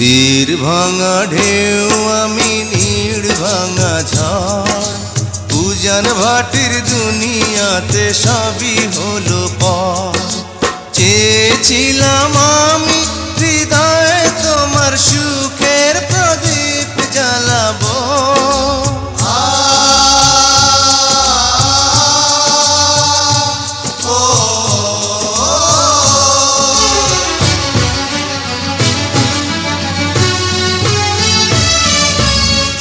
তীর ভাঙা ঢেউ, আমি নীড় ভাঙা ঝড়। পূজন ভাটির দুনিয়াতে সবই হলো পর চেয়েছিলাম আমি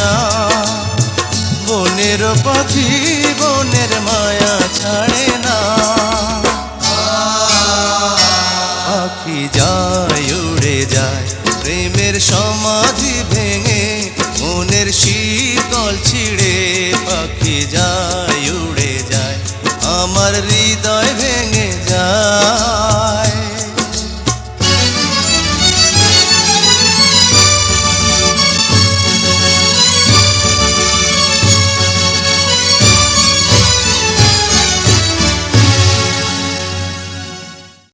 না। বনের পাখি, বনের মায়া ছাড়ে না। পাখি যায়, উড়ে যায়, প্রেমের সমাধি ভেঙে, মনের শীতল ছিঁড়ে পাখি যায়।